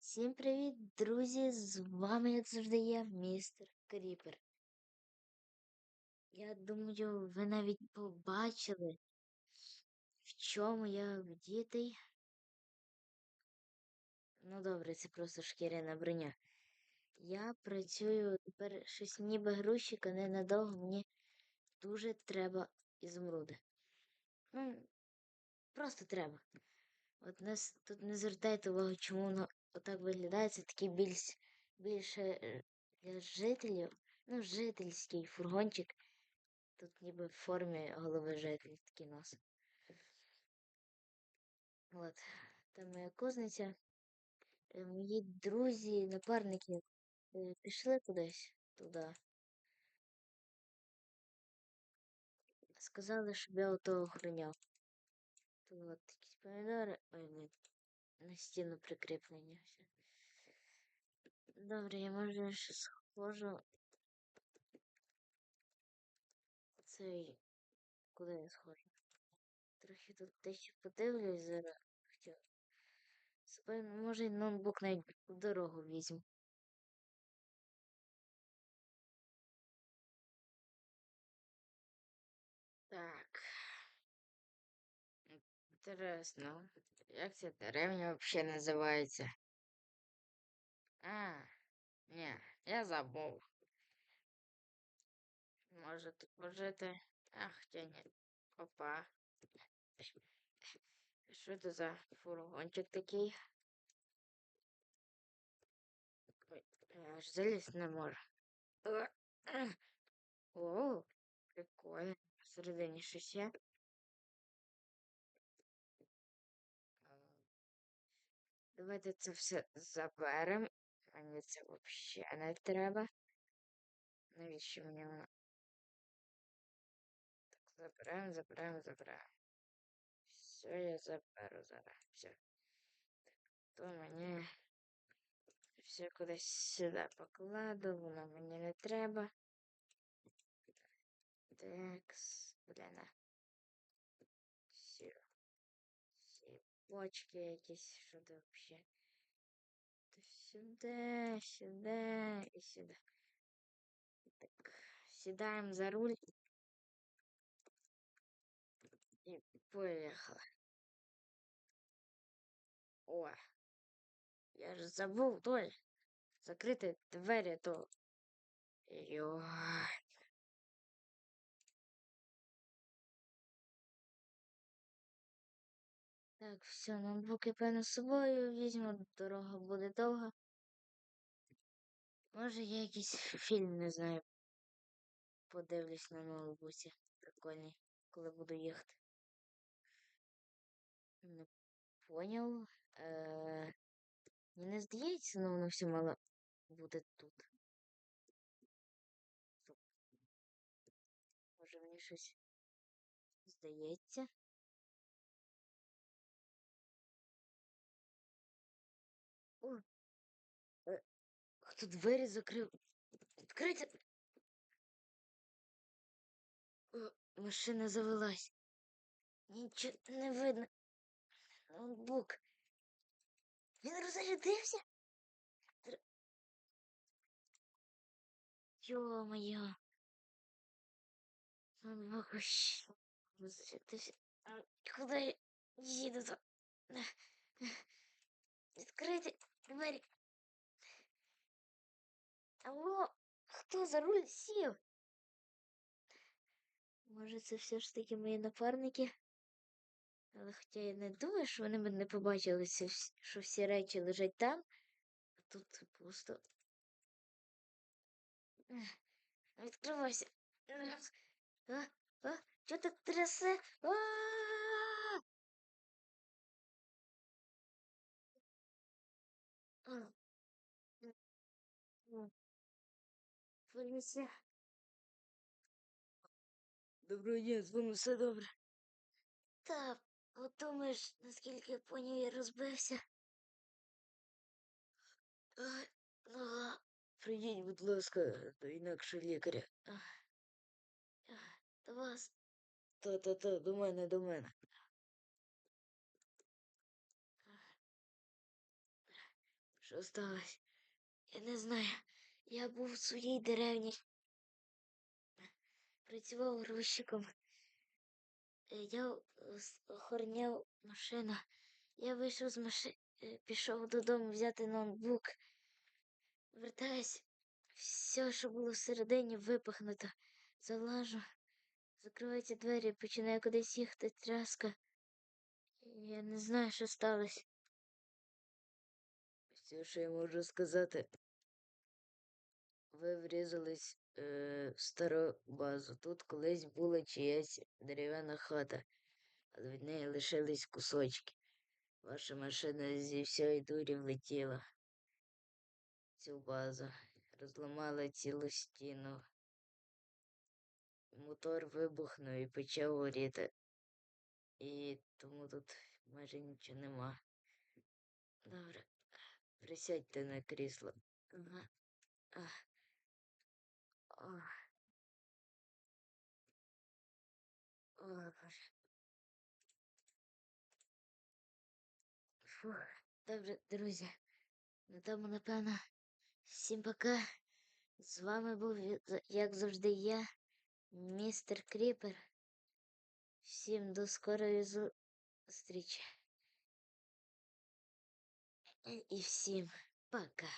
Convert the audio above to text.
Всім привіт, друзі! З вами, як завжди, я, містер Кріпер. Я думаю, ви навіть побачили, в чому я вдітий. Ну добре, це просто шкіряна броня. Я працюю тепер щось ніби грузчик, а ненадовго мені дуже треба ізумруди. Ну, просто треба. От нас тут не звертайте увагу, чому воно отак виглядає. Це такий більш більше е, для жителів. Ну, жительський фургончик. Тут ніби в формі голови житель такий нос. От. Там моя кузниця. Е, Мої друзі, напарники е, пішли кудись туди. Сказали, щоб я ото охороняв. Тут от якісь помідори. Ой, блін. На стіну прикріплені. Все. Добре, я може ще схожу. Цей. Куди я схожу? Трохи тут дещо подивлюсь зараз. Себе, може, ноутбук навіть в дорогу візьму. Так. Інтересно, як ця деревня взагалі називається? А, ні, я забув. Може тут пожити? А, хоча ні. Опа. Що це за фургончик такий? Ой, аж залізти не можу. О, прикольно. Всередині щось є. Давайте це все заберемо. Мені це взагалі не треба. Навіщо мені воно? Так, заберемо, заберемо, заберемо. Все, я заберу зараз. Все. То мені все кудись сюди покладу, воно мені не треба. Такс, блін. Всі почки якісь, що це взагалі. То сюди, сюди і сюди. Так, сідаємо за руль. І поїхали. О, я ж забув той. Закрити двері, то. Йой. Так, все, ноутбук я певно з собою візьму, дорога буде довга. Може я якийсь фільм, не знаю. Подивлюсь на ноутбуці. Прикольний, коли буду їхати. Не поняв. Е, Мені не здається, але воно все мало буде тут. Може мені щось здається. Хто двері закрив? Відкрийте! О, машина завелась. Нічого не видно. Ноутбук. Він розрядився? Йо-моє. Ноутбук ущ- розрядився. Куди я їду то? Відкрийте двері. Алло, хто за руль сів? Може, це все ж таки мої напарники? Але хоча я не думаю, що вони мене побачили, що всі речі лежать там, а тут пусто. Відкривайся. А, а, що так трясе? А! М, м. Поліція. Доброго дня, з вами все добре. Та, от думаєш, наскільки я поняв, я розбився. Ай, нога. Прийдіть, будь ласка, до інакше лікаря. До вас. Та-та-та, до мене, до мене. Що сталося? Я не знаю. Я був у своїй деревні. Працював грузчиком. Е, Я е, охороняв машину. Я вийшов з машини, пішов додому взяти ноутбук. Вертаюсь, все, що було всередині, випахнуто. Залажу, закриваються двері, починаю кудись їхати тряска. Я не знаю, що сталося. Все, що я можу сказати. Ви врізались е, в стару базу. Тут колись була чиясь дерев'яна хата, але від неї лишились кусочки. Ваша машина зі всієї дурі влетіла цю базу, розламала цілу стіну. Мотор вибухнув і почав горіти. І тому тут майже нічого нема. Добре, присядьте на крісло. Ага. Фух. Добре, друзі. На тому, напевно, всім пока. З вами був, я- за- як завжди, я, містер Кріпер. Всім до скорої зустрічі. І всім пока.